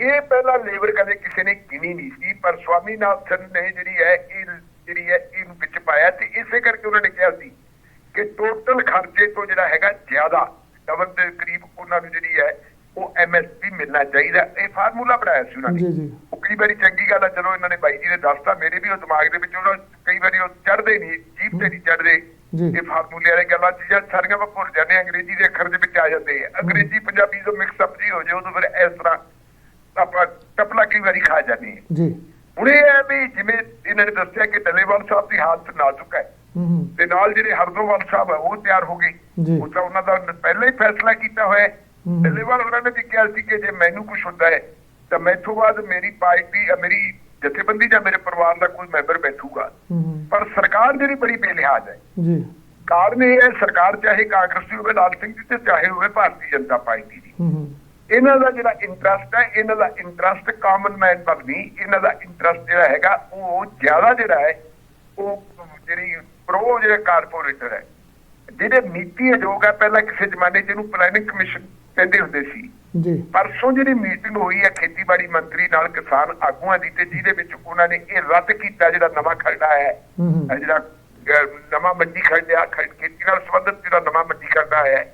ਇਹ ਪਹਿਲਾਂ ਲੇਬਰ ਕਦੇ ਕਿਸੇ ਨੇ ਗਿਣੀ ਨਹੀਂ ਸੀ ਪਰ ਸਵਾਮੀਨਾਥਨ ਨੇ ਜਿਹੜੀ ਹੈ ਇਹ ਜਿਹੜੀ ਹੈ ਇਹਨੂੰ ਵਿੱਚ ਪਾਇਆ ਤੇ ਇਸੇ ਕਰਕੇ ਉਹਨਾਂ ਨੇ ਕਿਹਾ ਸੀ ਕਿ ਟੋਟਲ ਖਰਚੇ ਤੋਂ ਜਿਹੜਾ ਹੈਗਾ ਜ਼ਿਆਦਾ ਡਬਲ ਦੇ ਕਰੀਬ ਉਹਨਾਂ ਨੂੰ ਜਿਹੜੀ ਹੈ ਉਹ ਐਮਐਸਪੀ ਮਿਲਣਾ ਚਾਹੀਦਾ। ਇਹ ਫਾਰਮੂਲਾ ਬਣਾਇਆ ਸੀ ਉਹਨਾਂ ਨੇ। ਜੀ ਜੀ। ਉਹ ਕਈ ਵਾਰੀ ਚੰਗੀ ਗੱਲ ਆ ਜਦੋਂ ਇਹਨਾਂ ਨੇ ਬਾਈ ਜੀ ਨੇ ਦੱਸਤਾ ਮੇਰੇ ਵੀ ਉਹ ਦਿਮਾਗ ਦੇ ਵਿੱਚ ਉਹਨਾਂ ਕਈ ਵਾਰੀ ਉਹ ਚੜਦੇ ਨਹੀਂ ਜੀਭ ਤੇ ਨਹੀਂ ਚੜਦੇ ਜੀ। ਇਹ ਫਾਰਮੂਲੇ ਵਾਲੀ ਗੱਲਾਂ ਚੀਜ਼ਾਂ ਸਾਰੀਆਂ ਮੈਂ ਭੁੱਲ ਜਾਂਦੇ ਅੰਗਰੇਜ਼ੀ ਦੇ ਅੱਖਰ ਦੇ ਵਿੱਚ ਆ ਜਾਂਦੇ ਆ। ਅੰਗਰੇਜ਼ੀ ਪੰਜਾਬੀ ਤੋਂ ਮਿਕਸ ਅਪ ਜੀ ਹੋ ਜਾਏ ਉਦੋਂ ਫਿਰ ਇਸ ਤਰ੍ਹਾਂ ਆਪਾਂ ਟਪਲਾ ਕਈ ਵਾਰੀ ਖਾ ਜਾਂਦੇ ਹਾਂ। ਜੀ। ਹੁਣ ਇਹ ਹੈ ਵੀ ਜਿਵੇਂ ਇਹਨਾਂ ਨੇ ਦੱਸਿਆ ਕਿ ਡੱਲੇਵਾਲ ਸਾਹਿਬ ਦੀ ਹਾਲਤ ਨਾਜ਼ੁਕ ਹੈ। ਤੇ ਨਾਲ ਜਿਹੜੇ ਹਰਦੋਵਾਲ ਸਾਹਿਬ ਹੈ ਉਹ ਤਿਆਰ ਹੋ ਗਏ। ਉਹ ਤਾਂ ਉਹਨਾਂ ਦਾ ਪਹਿਲਾਂ ਹੀ ਫੈਸਲਾ ਕੀਤਾ ਹੋਇਆ। ਡੱਲੇਵਾਲ ਉਹਨਾਂ ਨੇ ਵੀ ਕਿਹਾ ਸੀ ਕਿ ਜੇ ਮੈਨੂੰ ਕੁਝ ਹੁੰਦਾ ਹੈ ਤਾਂ ਮੈਥੋਂ ਬਾਅਦ ਮੇਰੀ ਪਾਰਟੀ ਮੇਰੀ ਜਥੇਬੰਦੀ ਜਾਂ ਮੇਰੇ ਪਰਿਵਾਰ ਦਾ ਕੋਈ ਮੈਂਬਰ ਬੈਠੂਗਾ। ਪਰ ਸਰਕਾਰ ਜਿਹੜੀ ਬੜੀ ਬੇਲਿਹਾਜ਼ ਹੈ। ਜੀ। ਕਾਰਨ ਇਹ ਹੈ ਸਰਕਾਰ ਚਾਹੇ ਕਾਂਗਰਸੀ ਹੋਵੇ ਲਾਲ ਸਿੰਘ ਜੀ ਤੇ ਚਾਹੇ ਹੋਵੇ ਭਾਰਤੀ ਜਨਤਾ ਪਾਰਟੀ ਦੀ। ਇਹਨਾਂ ਦਾ ਜਿਹੜਾ ਇੰਟਰਸਟ ਹੈ ਇਹਨਾਂ ਦਾ ਇੰਟਰਸਟ ਕਾਮਨ ਮੈਨ ਪਰ ਨਹੀਂ ਇਹਨਾਂ ਦਾ ਇੰਟਰਸਟ ਜਿਹੜਾ ਹੈਗਾ ਉਹ ਜ਼ਿਆਦਾ ਜਿਹੜਾ ਹੈ ਉਹ ਜਿਹੜੀ ਪ੍ਰੋ ਜਿਹੜਾ ਕਾਰਪੋਰੇਟਰ ਹੈ ਜਿਹੜੇ ਨੀਤੀ ਆਯੋਗ ਹੈ ਪਹਿਲਾਂ ਕਿਸੇ ਜ਼ਮਾਨੇ 'ਚ ਇਹਨੂੰ ਪਲੈਨਿੰਗ ਕਮਿਸ਼ਨ ਕਹਿੰਦੇ ਹੁੰਦੇ ਸੀ। ਜੀ। ਪਰਸੋਂ ਜਿਹੜੀ ਮੀਟਿੰਗ ਹੋਈ ਹੈ ਖੇਤੀਬਾੜੀ ਮੰਤਰੀ ਨਾਲ ਕਿਸਾਨ ਆਗੂਆਂ ਦੀ ਤੇ ਜਿਹਦੇ ਵਿੱਚ ਉਹਨਾਂ ਨੇ ਇਹ ਰੱਦ ਕੀਤਾ ਜਿਹੜਾ ਨਵਾਂ ਖਰੜਾ ਹੈ ਜਿਹੜਾ ਨਵਾਂ ਮੰਡੀ ਖਰੜਿਆ ਖਰ- ਖੇਤੀ ਨਾਲ ਸੰਬੰਧਿਤ ਜਿਹੜਾ ਨਵਾਂ ਮੰਡੀ ਖਰੜਾ ਹੈ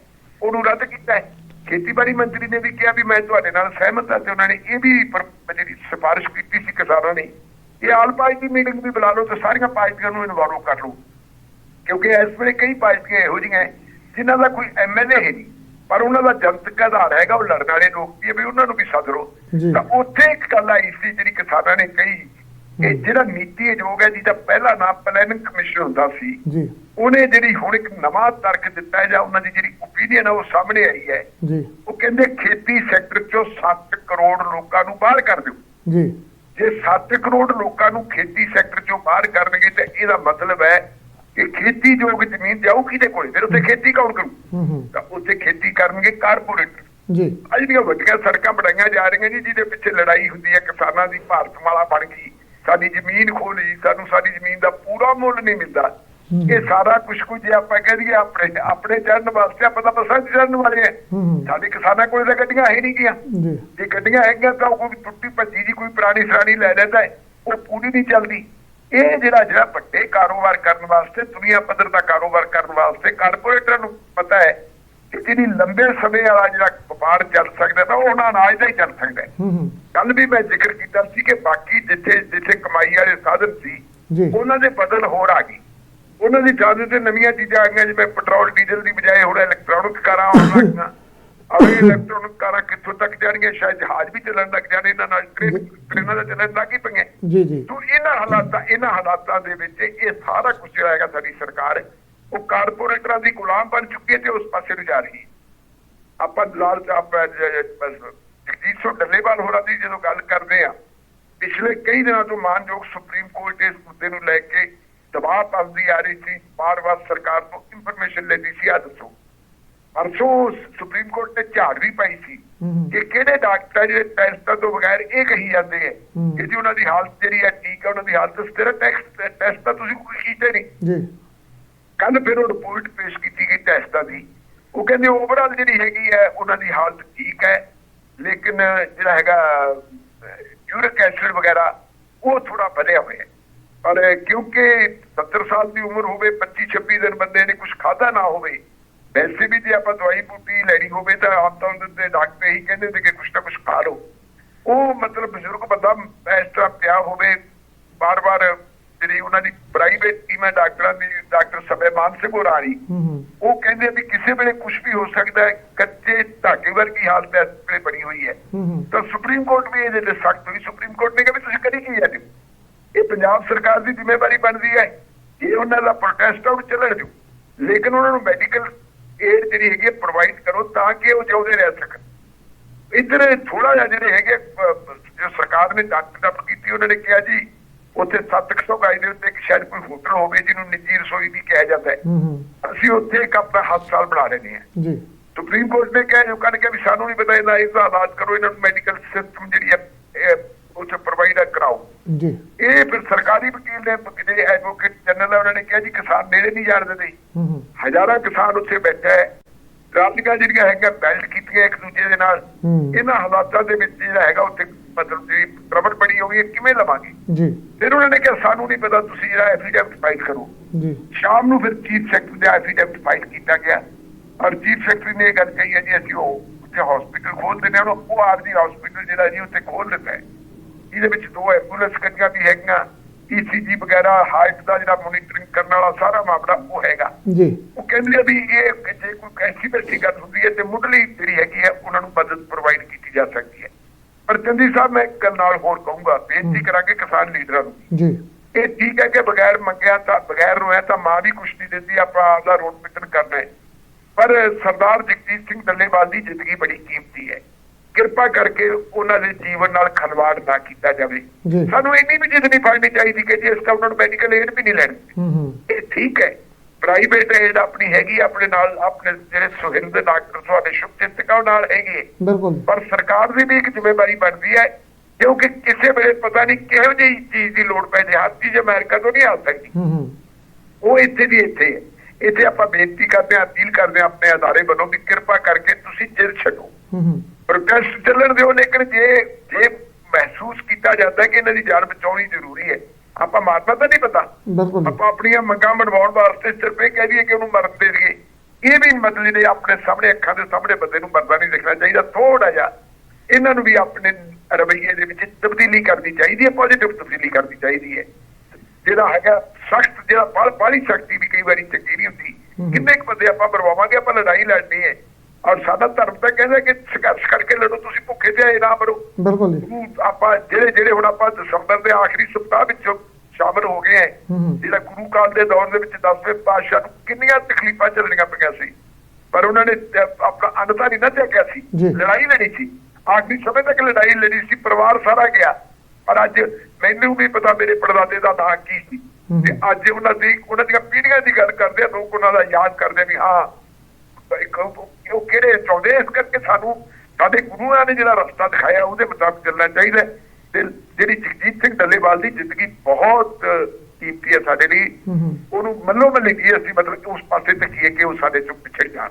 ਉਹਨੂੰ ਰੱਦ ਕੀਤਾ ਹੈ। ਖੇਤੀਬਾੜੀ ਮੰਤਰੀ ਨੇ ਵੀ ਕਿਹਾ ਵੀ ਮੈਂ ਤੁਹਾਡੇ ਨਾਲ ਸਹਿਮਤ ਹਾਂ ਤੇ ਉਹਨਾਂ ਨੇ ਇਹ ਵੀ ਜਿਹੜੀ ਸਿਫਾਰਿਸ਼ ਕੀਤੀ ਸੀ ਕਿਸਾਨਾਂ ਨੇ ਇਹ ਆਲ ਪਾਰਟੀ ਮੀਟਿੰਗ ਵੀ ਬੁਲਾ ਲਓ ਤੇ ਸਾਰੀਆਂ ਪਾਰਟੀਆਂ ਨੂੰ ਇਨਵੋਲਵ ਕਰ ਲਓ ਕਿਉਂਕਿ ਇਸ ਵੇਲੇ ਕਈ ਪਾਰਟੀਆਂ ਇਹੋ ਜਿਹੀਆਂ ਜਿਨ੍ਹਾਂ ਦਾ ਕੋਈ ਐਮਐਲਏ ਹੈ ਨਹੀਂ ਪਰ ਉਹਨਾਂ ਦਾ ਜਨਤਕ ਆਧਾਰ ਹੈਗਾ ਉਹ ਲੜਨ ਵਾਲੇ ਲੋਕ ਵੀ ਉਹਨਾਂ ਨੂੰ ਵੀ ਸੱਦ ਲਓ। ਤਾਂ ਉੱਥੇ ਇੱਕ ਗੱਲ ਆਈ ਸੀ ਜਿਹੜੀ ਕਿਸਾਨਾਂ ਨੇ ਕਹੀ ਹਮ। ਜਿਹੜਾ ਨੀਤੀ ਆਯੋਗ ਹੈ ਜਿਹਦਾ ਪਹਿਲਾ ਨਾਮ ਪਲੈਨਿੰਗ ਕਮਿਸ਼ਨ ਹੁੰਦਾ ਸੀ ਜੀ। ਉਹਨੇ ਜਿਹੜੀ ਹੁਣ ਇੱਕ ਨਵਾਂ ਤਰਕ ਦਿੱਤਾ ਜਾਂ ਉਹਨਾਂ ਦੀ ਜਿਹੜੀ ਓਪੀਨੀਅਨ ਹੈ ਉਹ ਸਾਹਮਣੇ ਆਈ ਹੈ। ਜੀ। ਉਹ ਕਹਿੰਦੇ ਖੇਤੀ ਸੈਕਟਰ ਚੋਂ 7 ਕਰੋੜ ਲੋਕਾਂ ਨੂੰ ਬਾਹਰ ਕਰ ਦਿਓ। ਜੀ। ਜੇ 7 ਕਰੋੜ ਲੋਕਾਂ ਨੂੰ ਖੇਤੀ ਸੈਕਟਰ ਚੋਂ ਬਾਹਰ ਕਰਨਗੇ ਤੇ ਇਹਦਾ ਮਤਲਬ ਹੈ ਕਿ ਖੇਤੀ ਯੋਗ ਜ਼ਮੀਨ ਜਾਊ ਕਿਹਦੇ ਕੋਲੇ ਫਿਰ ਉੱਥੇ ਖੇਤੀ ਕੌਣ ਕਰੂ? ਹੂੰ ਹੂੰ। ਤਾਂ ਉੱਥੇ ਖੇਤੀ ਕਰਨਗੇ ਕਾਰਪੋਰੇਟ ਜੀ। ਅੱਜ ਦੀਆਂ ਵੱਡੀਆਂ ਸੜਕਾਂ ਬਣਾਈਆਂ ਜਾ ਰਹੀਆਂ ਜੀ ਜਿਹਦੇ ਪਿੱਛੇ ਲੜਾਈ ਹੁੰਦੀ ਹੈ ਕਿਸਾਨਾਂ ਦੀ ਭਾਰਤਮਾਲਾ ਬਣ ਗਈ। ਸਾਡੀ ਜ਼ਮੀਨ ਖੋਹ ਲਈ ਸਾਨੂੰ ਸਾਡੀ ਜ਼ਮੀਨ ਦਾ ਪੂਰਾ ਮੁੱਲ ਨਹੀਂ ਮਿਲਦਾ। ਇਹ ਸਾਰਾ ਕੁਝ ਕੁਝ ਜੇ ਆਪਾਂ ਕਹਿ ਦਈਏ ਆਪਣੇ ਆਪਣੇ ਚੜਨ ਵਾਸਤੇ ਆਪਾਂ ਤਾਂ ਬਸਾਂ ਚੜਨ ਵਾਲੇ ਆ। ਸਾਡੇ ਕਿਸਾਨਾਂ ਕੋਲ ਤਾਂ ਗੱਡੀਆਂ ਹੈ ਨਹੀਂ ਗੀਆਂ ਜੀ। ਗੱਡੀਆਂ ਹੈਗੀਆਂ ਤਾਂ ਕੋਈ ਟੁੱਟੀ ਭੱਜੀ ਦੀ ਕੋਈ ਪੁਰਾਣੀ ਸਰਾਣੀ ਲੈ ਲੈਂਦਾ ਉਹ ਪੂਰੀ ਨਹੀਂ ਚੱਲਦੀ। ਇਹ ਜਿਹੜਾ ਜਿਹੜਾ ਵੱਡੇ ਕਾਰੋਬਾਰ ਕਰਨ ਵਾਸਤੇ ਦੁਨੀਆ ਪੱਧਰ ਦਾ ਕਾਰੋਬਾਰ ਕਰਨ ਵਾਸਤੇ ਕਾਰਪੋਰੇਟਰਾਂ ਨੂੰ ਪਤਾ ਹੈ ਜਿਹੜੀ ਲੰਬੇ ਸਮੇਂ ਵਾਲਾ ਜਿਹੜਾ ਵਪਾਰ ਚੱਲ ਸਕਦਾ ਤਾਂ ਉਹ ਉਹਨਾਂ ਅਨਾਜ ਦਾ ਹੀ ਚੱਲ ਸਕਦਾ। ਹੈ ਹੂੰ। ਹੂੰ ਕੱਲ ਵੀ ਮੈਂ ਜ਼ਿਕਰ ਕੀਤਾ ਸੀ ਕਿ ਬਾਕੀ ਜਿੱਥੇ ਜਿੱਥੇ ਕਮਾਈ ਵਾਲੇ ਸਾਧਨ ਸੀ ਉਹਨਾਂ ਦੇ ਬਦਲ ਹੋਰ ਆ ਗਈ ਉਹਨਾਂ ਦੀ ਥਾਂ ਤੇ ਨਵੀਆਂ ਚੀਜ਼ਾਂ ਆ ਗਈਆਂ ਜਿਵੇਂ ਪੈਟਰੋਲ ਡੀਜ਼ਲ ਦੀ ਬਜਾਏ ਹੁਣ ਇਲੈਕਟ੍ਰੋਨਿਕ ਕਾਰਾਂ ਆਉਣ ਲੱਗੀਆਂ ਅਰੇ ਇਲੈਕਟ੍ਰੋਨਿਕ ਕਾਰਾਂ ਕਿੱਥੋਂ ਤੱਕ ਜਾਣਗੀਆਂ? ਸ਼ਾਇਦ ਜਹਾਜ਼ ਵੀ ਚੱਲਣ ਲੱਗ ਜਾਣੇ ਇਹਨਾਂ ਨਾਲ ਟ੍ਰੇਨ ਦਾ ਚੱਲਣ ਲੱਗ ਹੀ ਪਈਆਂ। ਜੀ ਜੀ। ਤੋ ਇਹਨਾਂ ਹਾਲਾਤਾਂ ਇਹਨਾਂ ਹਾਲਾਤਾਂ ਦੇ ਵਿੱਚ ਇਹ ਸਾਰਾ ਕੁਝ ਜਿਹੜਾ ਹੈਗਾ ਸਾਡੀ ਸਰਕਾਰ ਉਹ ਕਾਰਪੋਰੇਟਰਾਂ ਦੀ ਗੁਲਾਮ ਬਣ ਚੁੱਕੀ ਹੈ ਤੇ ਉਸ ਪਾਸੇ ਨੂੰ ਜਾ ਰਹੀ ਹੈ। ਆਪਾਂ ਲਾਲ ਆਪਾਂ ਜਗਜੀਤ ਸਿੰਘ ਡੱਲੇਵਾਲ ਹੋਰਾਂ ਦੀ ਜਦੋਂ ਗੱਲ ਕਰਦੇ ਆ ਪਿਛਲੇ ਕਈ ਦਿਨਾਂ ਤੋਂ ਮਾਨਯੋਗ ਸੁਪਰੀਮ ਕੋਰਟ ਇਸ ਮੁੱਦੇ ਨੂੰ ਲੈ ਕੇ ਦਬਾਅ ਪਾਉਂਦੀ ਆ ਰਹੀ ਸੀ। ਬਾਰ-ਬਾਰ ਸਰਕਾਰ ਤੋਂ ਇਨਫੋਰਮੇਸ਼ਨ ਲੈਂਦੀ ਸੀ ਆ ਦੱਸੋ। ਪਰਸੋਂ ਸੁਪਰੀਮ ਕੋਰਟ ਨੇ ਝਾੜ ਵੀ ਪਾਈ ਸੀ ਕਿ ਕਿਹੜੇ ਡਾਕਟਰ ਜਿਹੜੇ ਟੈਸਟਾਂ ਤੋਂ ਬਗੈਰ ਇਹ ਕਹੀ ਜਾਂਦੇ ਹਮ। ਕਿ ਜੀ ਉਹਨਾਂ ਦੀ ਹਾਲਤ ਜਿਹੜੀ ਹੈ ਠੀਕ ਹੈ ਉਹਨਾਂ ਦੀ ਹਾਲਤ ਸਥਿਰ ਟੈਸਟ ਟੈਸਟ ਤਾਂ ਤੁਸੀਂ ਕੋਈ ਕੀਤੇ ਨਹੀਂ। ਜੀ। ਕੱਲ ਫਿਰ ਉਹ ਰਿਪੋਰਟ ਪੇਸ਼ ਕੀਤੀ ਗਈ ਟੈਸਟਾਂ ਦੀ। ਉਹ ਕਹਿੰਦੇ ਓਵਰਆਲ ਜਿਹੜੀ ਹੈਗੀ ਹੈ, ਉਹਨਾਂ ਦੀ ਹਾਲਤ ਠੀਕ ਹੈ। ਲੇਕਿਨ ਜਿਹੜਾ ਹੈਗਾ ਯੂਰਿਕ ਐਸਿਡ ਵਗੈਰਾ, ਉਹ ਥੋੜਾ ਵਧਿਆ ਹੋਇਆ ਪਰ ਕਿਉਂਕਿ 70 ਸਾਲ ਦੀ ਉਮਰ ਹੋਵੇ 25 26 ਦਿਨ ਬੰਦੇ ਨੇ ਕੁਝ ਖਾਦਾ ਨਾ ਹੋਵੇ, ਵੈਸੇ ਵੀ ਜੇ ਆਪਾਂ ਦਵਾਈ ਬੂਟੀ ਲੈਣੀ ਹੋਵੇ ਤਾਂ ਆਮ ਤੌਰ ਤੇ ਡਾਕਟਰ ਇਹੀ ਕਹਿੰਦੇ ਨੇ ਕਿ ਕੁਝ ਨਾ ਕੁਝ ਖਾ ਲਓ। ਉਹ ਮਤਲਬ ਬਜ਼ੁਰਗ ਬੰਦਾ ਇਸ ਤਰ੍ਹਾਂ ਪਿਆ ਹੋਵੇ ਬਾਰ-ਬਾਰ ਜਿਹੜੀ ਉਹਨਾਂ ਦੀ ਪ੍ਰਾਈਵੇਟ ਟੀਮਾਂ ਡਾਕਟਰਾਂ ਦੀ ਡਾਕਟਰ ਸਭੇ ਮਾਨ ਸਿੰਘ ਹੋਰਾਰੀ ਉਹ ਕਹਿੰਦੇ ਵੀ ਕਿਸੇ ਵੇਲੇ ਕੁਝ ਵੀ ਹੋ ਸਕਦਾ ਹੈ ਕੱਚੇ ਧਾਗੇ ਵਰਗੀ ਹਾਲਤ ਇਸ ਵੇਲੇ ਬਣੀ ਹੋਈ ਹੈ। ਤਾਂ ਸੁਪਰੀਮ ਕੋਰਟ ਵੀ ਇਹਦੇ ਤੇ ਸਖਤ ਹੋਈ। ਸੁਪਰੀਮ ਕੋਰਟ ਨੇ ਕਿਹਾ ਵੀ ਤੁਸੀਂ ਕਰੀ ਕੀ ਜਾਂਦੇ? ਇਹ ਪੰਜਾਬ ਸਰਕਾਰ ਦੀ ਜ਼ਿੰਮੇਵਾਰੀ ਬਣਦੀ ਹੈ। ਇਹ ਉਹਨਾਂ ਦਾ ਪ੍ਰੋਟੈਸਟ ਆਊਟ ਚੱਲਣ ਦਿਓ। ਲੇਕਿਨ ਉਹਨਾਂ ਨੂੰ ਮੈਡੀਕਲ ਏਡ ਜਿਹੜੀ ਹੈਗੀ ਪ੍ਰੋਵਾਈਡ ਕਰੋ ਤਾਂ ਕਿ ਉਹ ਜਿਉਂਦੇ ਰਹਿ ਸਕਣ। ਇੱਧਰ ਥੋੜਾ ਜਿਹਾ ਜਿਹੜੇ ਹੈਗੇ ਜੋ ਸਰਕਾਰ ਨੇ ਡਾਕਟਰ ਡਾਕਟਰ ਕੀਤੀ ਉਹਨਾਂ ਨੇ ਕਿਹਾ ਜੀ ਉੱਥੇ 700 ਗਾਈ ਦੇ ਉੱਤੇ ਇੱਕ ਸ਼ਾਇਦ ਕੋਈ ਹੋਟਲ ਹੋਵੇ ਜਿਹਨੂੰ ਨਿੱਜੀ ਰਸੋਈ ਵੀ ਕਿਹਾ ਜਾਂਦਾ ਹੈ। ਅਸੀਂ ਉੱਥੇ ਇੱਕ ਆਪਣਾ ਹਸਪਤਾਲ ਬਣਾ ਲੈਣੇ ਹਾਂ। ਜੀ। ਸੁਪਰੀਮ ਕੋਰਟ ਨੇ ਕਿਹਾ ਜੋ ਕੱਢ ਕੇ ਵੀ ਸਾਨੂੰ ਨਹੀਂ ਪਤਾ ਇਹਦਾ ਇਸ ਦਾ ਇਲਾਜ ਕਰੋ ਇਹਨਾਂ ਨੂੰ ਮੈਡੀਕਲ ਸਿਸਟਮ ਜਿਹੜੀ ਹੈ ਉੱਥੇ ਪ੍ਰੋਵਾਈਡ ਕਰਾਓ। ਜੀ। ਇਹ ਫਿਰ ਸਰਕਾਰੀ ਵਕੀਲ ਨੇ ਜਿਹੜੇ ਐਡਵੋਕੇਟ ਜਨਰਲ ਹੈ ਉਹਨਾਂ ਨੇ ਕਿਹਾ ਜੀ ਕਿਸਾਨ ਨੇੜੇ ਨਹੀਂ ਜਾਣ ਦਿੰਦੇ। ਹਜ਼ਾਰਾਂ ਕਿਸਾਨ ਉੱਥੇ ਬੈਠਾ ਹੈ। ਰਾਜਨੀਆਂ ਜਿਹੜੀਆਂ ਹੈਗੀਆਂ ਬੈਲਟ ਕੀਤੀਆਂ ਇੱਕ ਦੂਜੇ ਦੇ ਨਾਲ ਇਹਨਾਂ ਹਾਲਾਤਾਂ ਦੇ ਵਿੱਚ ਜਿਹੜਾ ਹੈਗਾ ਉੱਥੇ ਮਤਲਬ ਜਿਹੜੀ ਪ੍ਰਬਲ ਬਣੀ ਹੋਈ ਹੈ ਕਿਵੇਂ ਲਵਾਂਗੇ? ਜੀ। ਫਿਰ ਉਹਨਾਂ ਨੇ ਕਿਹਾ ਸਾਨੂੰ ਨਹੀਂ ਪਤਾ ਤੁਸੀਂ ਜਿਹੜਾ ਐਫੀਡੈਵਿਟ ਫਾਈਲ ਕਰੋ। ਜੀ। ਸ਼ਾਮ ਨੂੰ ਫਿਰ ਚੀਫ ਸੈਕਟਰੀ ਦਾ ਐਫੀਡੈਵਿਟ ਫਾਈਲ ਕੀਤਾ ਗਿਆ। ਔਰ ਚੀਫ ਸੈਕਟਰੀ ਨੇ ਇਹ ਗੱਲ ਕਹੀ ਹੈ ਜੀ ਅਸੀਂ ਉਹ ਉੱਥੇ ਹਸਪੀਟਲ ਖੋਲ ਦਿੰਦੇ ਹਾਂ ਉਹ ਆਰਜੀ ਹਸਪੀਟਲ ਜਿਹੜਾ ਜੀ ਉੱਥੇ ਖੋਲ ਦਿੱਤਾ ਹੈ। ਇਹਦੇ ਵਿੱਚ ਦੋ ਐਂਬੂਲੈਂਸ ਗੱਡੀਆਂ ਵੀ ਹੈਗੀਆਂ। ਈਸੀਜੀ ਵਗੈਰਾ ਹਾਰਟ ਦਾ ਜਿਹੜਾ ਮੋਨੀਟਰਿੰਗ ਕਰਨ ਵਾਲਾ ਸਾਰਾ ਮਾਮਲਾ ਉਹ ਹੈਗਾ। ਜੀ। ਉਹ ਕਹਿੰਦੇ ਆ ਵੀ ਇਹ ਜੇ ਕੋਈ ਐਸੀ ਵੈਸੀ ਗੱਲ ਹੁੰਦੀ ਹੈ ਤੇ ਮੁੱਢਲੀ ਜਿਹੜੀ ਹੈਗੀ ਹੈ ਉਹਨਾਂ ਨੂੰ ਮਦਦ ਪ੍ਰੋਵਾਈਡ ਚੰਦੀ ਸਾਹਿਬ ਮੈਂ ਇੱਕ ਨਾਲ ਹੋਰ ਕਹੂੰਗਾ ਬੇਨਤੀ ਕਰਾਂਗੇ ਕਿਸਾਨ ਲੀਡਰਾਂ ਨੂੰ। ਜੀ। ਇਹ ਠੀਕ ਹੈ ਕਿ ਬਗੈਰ ਮੰਗਿਆ ਤਾਂ ਬਗੈਰ ਰੋਇਆ ਤਾਂ ਮਾਂ ਵੀ ਕੁਛ ਨਹੀਂ ਦਿੰਦੀ ਆਪਾਂ ਆਪਦਾ ਰੋਡ ਮਿੱਟਣ ਕਰਨਾ ਹੈ। ਪਰ ਸਰਦਾਰ ਜਗਜੀਤ ਸਿੰਘ ਡੱਲੇਵਾਲ ਦੀ ਜ਼ਿੰਦਗੀ ਬੜੀ ਕੀਮਤੀ ਹੈ। ਕਿਰਪਾ ਕਰਕੇ ਉਹਨਾਂ ਦੇ ਜੀਵਨ ਨਾਲ ਖਲਵਾੜ ਨਾ ਕੀਤਾ ਜਾਵੇ। ਸਾਨੂੰ ਇੰਨੀ ਵੀ ਜਿੱਦ ਨਹੀਂ ਫੜਨੀ ਚਾਹੀਦੀ ਕਿ ਜੇ ਇਸ ਉਹਨਾਂ ਨੂੰ ਮੈਡੀਕਲ ਏਡ ਵੀ ਨਹੀਂ ਲੈਣੀ। ਹੂੰ ਹੂੰ। ਇਹ ਠੀਕ ਹੈ। ਪ੍ਰਾਈਵੇਟ ਏਡ ਆਪਣੀ ਹੈਗੀ ਆਪਣੇ ਨਾਲ ਆਪਣੇ ਜਿਹੜੇ ਸੁਹਿੰਦ ਡਾਕਟਰ ਤੁਹਾਡੇ ਸ਼ੁਭਚਿੰਤਕਾਂ ਨਾਲ ਹੈਗੇ। ਬਿਲਕੁਲ। ਪਰ ਸਰਕਾਰ ਦੀ ਵੀ ਇੱਕ ਜ਼ਿੰਮੇਵਾਰੀ ਬਣਦੀ ਹੈ ਕਿਉਂਕਿ ਕਿਸੇ ਵੇਲੇ ਪਤਾ ਨਹੀਂ ਕਿਹੋ ਜਿਹੀ ਚੀਜ਼ ਦੀ ਲੋੜ ਪੈ ਜੇ। ਹਰ ਚੀਜ਼ ਅਮਰੀਕਾ ਤੋਂ ਨਹੀਂ ਆ ਸਕਦੀ। ਹੂੰ ਹੂੰ। ਉਹ ਇੱਥੇ ਦੀ ਇੱਥੇ ਹੈ। ਇੱਥੇ ਆਪਾਂ ਬੇਨਤੀ ਕਰਦੇ ਹਾਂ ਅਪੀਲ ਕਰਦੇ ਹਾਂ ਆਪਣੇ ਅਦਾਰੇ ਵੱਲੋਂ ਵੀ ਕਿਰਪਾ ਕਰਕੇ ਤੁਸੀਂ ਜਿੱਦ ਛੱਡੋ ਹੂੰ ਹੂੰ। ਪ੍ਰੋਟੈਸਟ ਚੱਲਣ ਦਿਓ ਲੇਕਿਨ ਜੇ ਜੇ ਮਹਿਸੂਸ ਕੀਤਾ ਜਾਂਦਾ ਕਿ ਇਹਨਾਂ ਦੀ ਜਾਨ ਬਚਾਉਣੀ ਜ਼ਰੂਰੀ ਹੈ ਆਪਾਂ ਮਾਰਨਾ ਤਾਂ ਨਹੀਂ ਪਤਾ ਬਿਲਕੁਲ। ਆਪਾਂ ਆਪਣੀਆਂ ਮੰਗਾਂ ਮਨਵਾਉਣ ਵਾਸਤੇ ਸਿਰਫ ਇਹ ਕਹਿ ਦਈਏ ਕਿ ਉਹਨੂੰ ਮਰਨ ਦੇ ਦਈਏ। ਇਹ ਵੀ ਮਤਲਬ ਜਿਹੜੇ ਆਪਣੇ ਸਾਹਮਣੇ ਅੱਖਾਂ ਦੇ ਸਾਹਮਣੇ ਬੰਦੇ ਨੂੰ ਮਰਦਾ ਨਹੀਂ ਦੇਖਣਾ ਚਾਹੀਦਾ ਥੋੜਾ ਜਿਹਾ। ਇਹਨਾਂ ਨੂੰ ਵੀ ਆਪਣੇ ਰਵੱਈਏ ਦੇ ਵਿੱਚ ਤਬਦੀਲੀ ਕਰਨੀ ਚਾਹੀਦੀ ਹੈ ਪੋਜ਼ਿਟਿਵ ਤਬਦੀਲੀ ਕਰਨੀ ਚਾਹੀਦੀ ਹੈ। ਜਿਹੜਾ ਹੈਗਾ ਸਖਤ ਜਿਹੜਾ ਬਾਲ ਬਾਲੀ ਸ਼ਕਤੀ ਵੀ ਕਈ ਵਾਰੀ ਚੰਗੀ ਨਹੀਂ ਹੁੰਦੀ। ਕਿੰਨੇ ਕੁ ਬੰਦੇ ਆਪਾਂ ਮਰਵਾਵਾਂਗੇ ਆਪਾਂ ਲੜਾਈ ਲੜਨੀ ਹੈ। ਔਰ ਸਾਡਾ ਧਰਮ ਤਾਂ ਕਹਿੰਦਾ ਕਿ ਸੰਘਰਸ਼ ਕਰਕੇ ਲੜੋ ਤੁਸੀਂ ਭੁੱਖੇ ਤੇ ਆਏ ਨਾ ਮਰੋ। ਬਿਲਕੁਲ ਆਪਾਂ ਜਿਹੜੇ ਜਿਹੜੇ ਹੁਣ ਆਪਾਂ ਦਸੰਬਰ ਦੇ ਆਖਰੀ ਸਪਤਾਹ ਵਿੱਚ ਸ਼ਾਮਲ ਹੋ ਗਏ ਜਿਹੜਾ ਗੁਰੂ ਕਾਲ ਦੇ ਦੌਰ ਦੇ ਵਿੱਚ ਦਸਵੇਂ ਪਾਤਸ਼ਾਹ ਨੂੰ ਕਿੰਨੀਆਂ ਤਕਲੀਫਾਂ ਚੱਲਣੀਆਂ ਪਈਆਂ ਸੀ। ਪਰ ਉਹਨਾਂ ਨੇ ਆਪਣਾ ਅੰਨਤਾ ਨਹੀਂ ਨਾ ਤਿਆਗਿਆ ਸੀ। ਲੜਾਈ ਲੜੀ ਸੀ। ਆਖਰੀ ਸਮੇਂ ਤੱਕ ਲੜਾਈ ਲੜੀ ਸੀ ਪਰਿਵਾਰ ਸਾਰਾ ਗਿਆ। ਪਰ ਅੱਜ ਮੈਨੂੰ ਵੀ ਪਤਾ ਮੇਰੇ ਪੜਦਾਦੇ ਦਾ ਨਾਂ ਕੀ ਸੀ। ਤੇ ਅੱਜ ਉਹਨਾਂ ਦੀ ਉਹਨਾਂ ਦੀਆਂ ਪੀੜ੍ਹੀਆਂ ਦੀ ਗੱਲ ਕਰਦੇ ਆ ਲੋਕ ਉਹਨਾਂ ਦਾ ਯਾਦ ਕਰਦੇ ਵੀ ਹਾਂ ਇੱਕ ਉਹ ਉਹ ਕਿਹੜੇ ਚਾਹੁੰਦੇ ਇਸ ਕਰਕੇ ਸਾਨੂੰ ਸਾਡੇ ਗੁਰੂਆਂ ਨੇ ਜਿਹੜਾ ਰਸਤਾ ਦਿਖਾਇਆ ਉਹਦੇ ਮੁਤਾਬਕ ਚੱਲਣਾ ਚਾਹੀਦਾ। ਤੇ ਜਿਹੜੀ ਜਗਜੀਤ ਸਿੰਘ ਡੱਲੇਵਾਲ ਦੀ ਜ਼ਿੰਦਗੀ ਬਹੁਤ ਕੀਮਤੀ ਹੈ ਸਾਡੇ ਲਈ। ਉਹਨੂੰ ਮੱਲੋ ਮੱਲੀ ਕੀ ਅਸੀਂ ਮਤਲਬ ਕਿ ਉਸ ਪਾਸੇ ਤੱਕੀਏ ਕਿ ਉਹ ਸਾਡੇ ਚੋਂ ਪਿਛੜ ਜਾਣ।